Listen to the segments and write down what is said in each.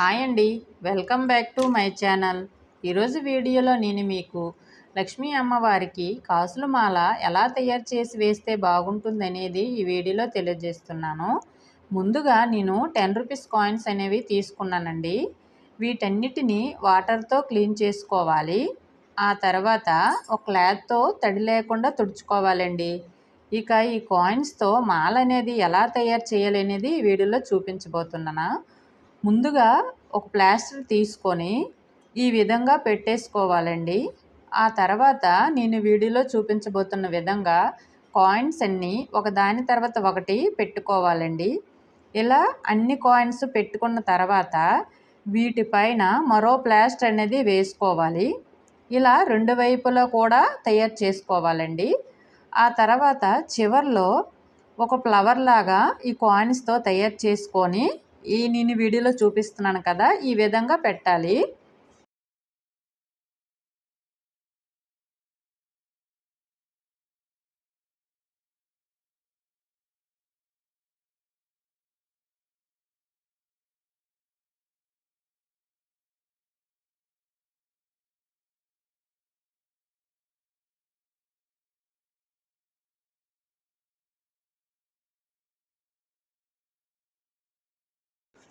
Hi అండి. Welcome back to my channel. ఈరోజు వీడియోలో నేను మీకు లక్ష్మీ అమ్మవారికి కాసుల మాల ఎలా తయారు చేసి వేస్తే బాగుంటుంది అనేది ఈ వీడియోలో తెలియజేస్తున్నాను. ముందుగా నేను టెన్ రూపీస్ కాయిన్స్ అనేవి తీసుకున్నానండి. వీటన్నిటిని వాటర్తో క్లీన్ చేసుకోవాలి. ఆ తర్వాత ఒక క్లాత్తో తడి లేకుండా తుడుచుకోవాలండి. ఇక ఈ కాయిన్స్తో మాల అనేది ఎలా తయారు చేయాలనేది ఈ వీడియోలో చూపించబోతున్నాను. ముందుగా ఒక ప్లాస్టర్ తీసుకొని ఈ విధంగా పెట్టేసుకోవాలండి. ఆ తర్వాత నేను వీడియోలో చూపించబోతున్న విధంగా కాయిన్స్ అన్నీ ఒకదాని తర్వాత ఒకటి పెట్టుకోవాలండి. ఇలా అన్ని కాయిన్స్ పెట్టుకున్న తర్వాత వీటిపైన మరో ప్లాస్టర్ అనేది వేసుకోవాలి. ఇలా రెండు వైపులా కూడా తయారు చేసుకోవాలండి. ఆ తర్వాత చివర్లో ఒక ఫ్లవర్ లాగా ఈ కాయిన్స్తో తయారు చేసుకొని ఈ నేను వీడియోలో చూపిస్తున్నాను కదా ఈ విధంగా పెట్టాలి.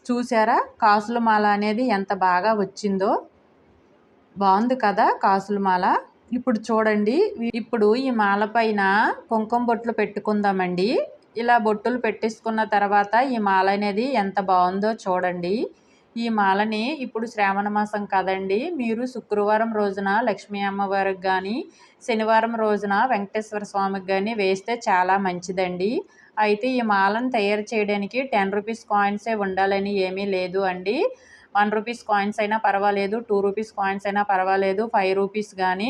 చూసారా? కాసుల మాల అనేది ఎంత బాగా వచ్చిందో. బాగుంది కదా కాసుల మాల ఇప్పుడు చూడండి ఇప్పుడు ఈ మాల పైన కుంకుమ బొట్లు పెట్టుకుందామండి. ఇలా బొట్టులు పెట్టేసుకున్న తర్వాత ఈ మాల అనేది ఎంత బాగుందో చూడండి. ఈ మాలని ఇప్పుడు శ్రావణ మాసం కదండి. మీరు శుక్రవారం రోజున లక్ష్మీ అమ్మవారికి కానీ శనివారం రోజున వెంకటేశ్వర స్వామికి కానీ వేస్తే చాలా మంచిదండి. అయితే ఈ మాలను తయారు చేయడానికి టెన్ రూపీస్ కాయిన్సే ఉండాలని ఏమీ లేదు అండి. వన్ రూపీస్ కాయిన్స్ అయినా పర్వాలేదు టూ రూపీస్ కాయిన్స్ అయినా పర్వాలేదు ఫైవ్ రూపీస్ కానీ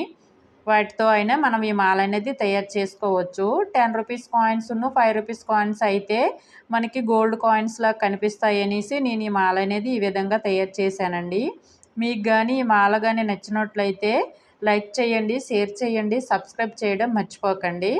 వాటితో అయినా మనం ఈ మాల అనేది తయారు చేసుకోవచ్చు. Ten rupees coins five rupees coins అయితే మనకి గోల్డ్ కాయిన్స్లా కనిపిస్తాయి అనేసి నేను ఈ మాల అనేది ఈ విధంగా తయారు చేశానండి. మీకు కానీ ఈ మాల కానీ నచ్చినట్లయితే లైక్ చేయండి షేర్ చేయండి సబ్స్క్రైబ్ చేయడం మర్చిపోకండి.